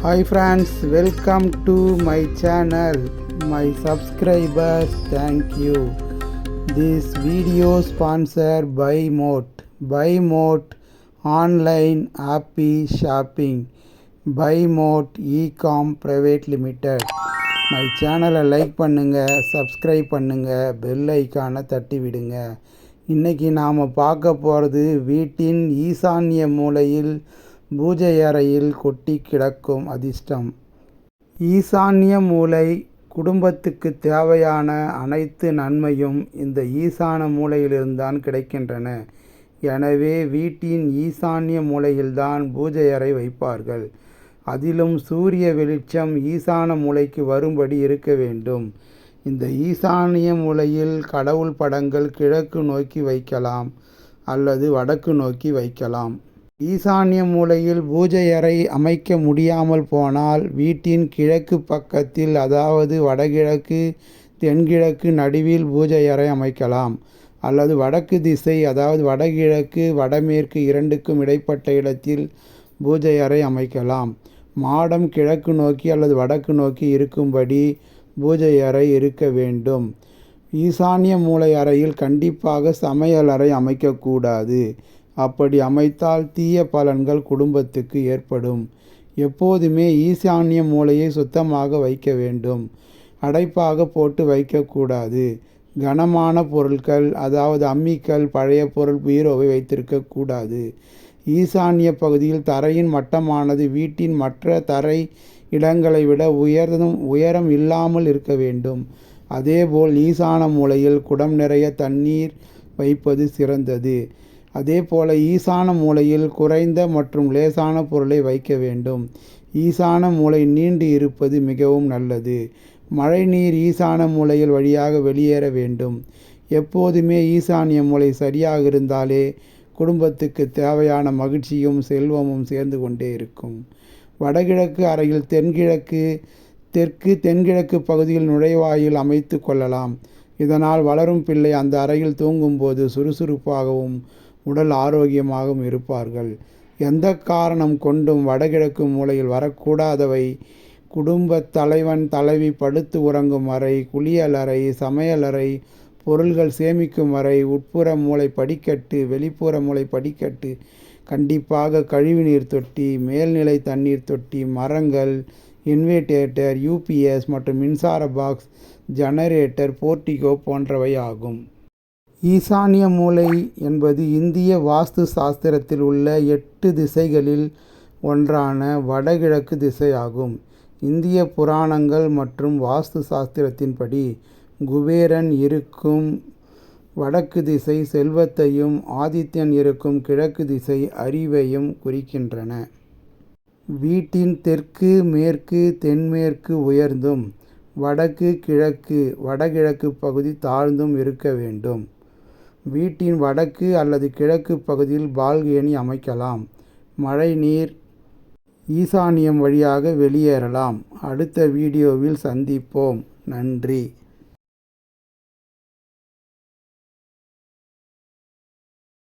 Hi friends welcome to my channel my subscribers thank you this video sponsor by mode by mode online app shopping by mode ecom private limited my சேனலை like பண்ணுங்கள் subscribe பண்ணுங்கள் bell ஐக்கானை தட்டி விடுங்க இன்றைக்கி நாம் பார்க்க போகிறது வீட்டின் ஈசான்ய மூலையில் பூஜை அறையில் கொட்டி கிடக்கும் அதிர்ஷ்டம். ஈசான்ய மூலை குடும்பத்துக்கு தேவையான அனைத்து நன்மையும் இந்த ஈசான மூலையிலிருந்தான் கிடைக்கின்றன. எனவே வீட்டின் ஈசான்ய மூலையில்தான் பூஜை அறை வைப்பார்கள். அதிலும் சூரிய வெளிச்சம் ஈசான மூலைக்கு வரும்படி இருக்க வேண்டும். இந்த ஈசானிய மூலையில் கடவுள் படங்கள் கிழக்கு நோக்கி வைக்கலாம் அல்லது வடக்கு நோக்கி வைக்கலாம். ஈசான்ய மூலையில் பூஜை அறை அமைக்க முடியாமல் போனால் வீட்டின் கிழக்கு பக்கத்தில் அதாவது வடகிழக்கு தென்கிழக்கு நடுவில் பூஜை அறை அமைக்கலாம். அல்லது வடக்கு திசை அதாவது வடகிழக்கு வடமேற்கு இரண்டுக்கும் இடைப்பட்ட இடத்தில் பூஜை அறை அமைக்கலாம். மாடம் கிழக்கு நோக்கி அல்லது வடக்கு நோக்கி இருக்கும்படி பூஜை அறை இருக்க வேண்டும். ஈசானிய மூலை அறையில் கண்டிப்பாக சமையல் அறை அமைக்கக்கூடாது. அப்படி அமைத்தால் தீய பலன்கள் குடும்பத்துக்கு ஏற்படும். எப்போதுமே ஈசான்ய மூலையை சுத்தமாக வைக்க வேண்டும். அடைப்பாக போட்டு வைக்கக்கூடாது. கனமான பொருட்கள் அதாவது அம்மிக்கல் பழைய பொருள் பீரோவை வைத்திருக்கக்கூடாது. ஈசான்ய பகுதியில் தரையின் மட்டமானது வீட்டின் மற்ற தரை இடங்களை விட உயர்ந்தும் உயரம் இல்லாமல் இருக்க வேண்டும். அதேபோல் ஈசான மூலையில் குடம் நிறைய தண்ணீர் வைப்பது சிறந்தது. அதே போல ஈசான மூலையில் குறைந்த மற்றும் லேசான பொருளை வைக்க வேண்டும். ஈசான மூலை நீண்டு இருப்பது மிகவும் நல்லது. மழைநீர் ஈசான மூலையில் வழியாக வெளியேற வேண்டும். எப்போதுமே ஈசானிய மூலை சரியாக இருந்தாலே குடும்பத்துக்கு தேவையான மகிழ்ச்சியும் செல்வமும் சேர்ந்து கொண்டே இருக்கும். வடகிழக்கு அறையில் தென்கிழக்கு தெற்கு தென்கிழக்கு பகுதியில் நுழைவாயில் அமைத்து கொள்ளலாம். இதனால் வளரும் பிள்ளை அந்த அறையில் தூங்கும்போது சுறுசுறுப்பாகவும் உடல் ஆரோக்கியமாகவும் இருப்பார்கள். எந்த காரணம் கொண்டும் வடகிழக்கு மூலையில் வரக்கூடாதவை. குடும்ப தலைவன் தலைவி படுத்து உறங்கும் அறை குளியலறை சமையலறை பொருள்கள் சேமிக்கும் அறை உட்புற மூளை படிக்கட்டு வெளிப்புற மூளை படிக்கட்டு கண்டிப்பாக கழிவுநீர் தொட்டி மேல்நிலை தண்ணீர் தொட்டி மரங்கள் இன்வெர்டேட்டர் யூபிஎஸ் மற்றும் மின்சார பாக்ஸ் ஜெனரேட்டர் போர்ட்டிகோ போன்றவை ஆகும். ஈசானிய மூலை என்பது இந்திய வாஸ்து சாஸ்திரத்தில் உள்ள எட்டு திசைகளில் ஒன்றான வடகிழக்கு திசையாகும். இந்திய புராணங்கள் மற்றும் வாஸ்து சாஸ்திரத்தின்படி குபேரன் இருக்கும் வடக்கு திசை செல்வத்தையும் ஆதித்யன் இருக்கும் கிழக்கு திசை அறிவையும் குறிக்கின்றன. வீட்டின் தெற்கு மேற்கு தென்மேற்கு உயர்ந்தும் வடக்கு கிழக்கு வடகிழக்கு பகுதி தாழ்ந்தும் இருக்க வேண்டும். வீட்டின் வடக்கு அல்லது கிழக்கு பகுதியில் பால்கேனி அமைக்கலாம். மழை நீர் ஈசானியம் வழியாக வெளியேறலாம். அடுத்த வீடியோவில் சந்திப்போம். நன்றி.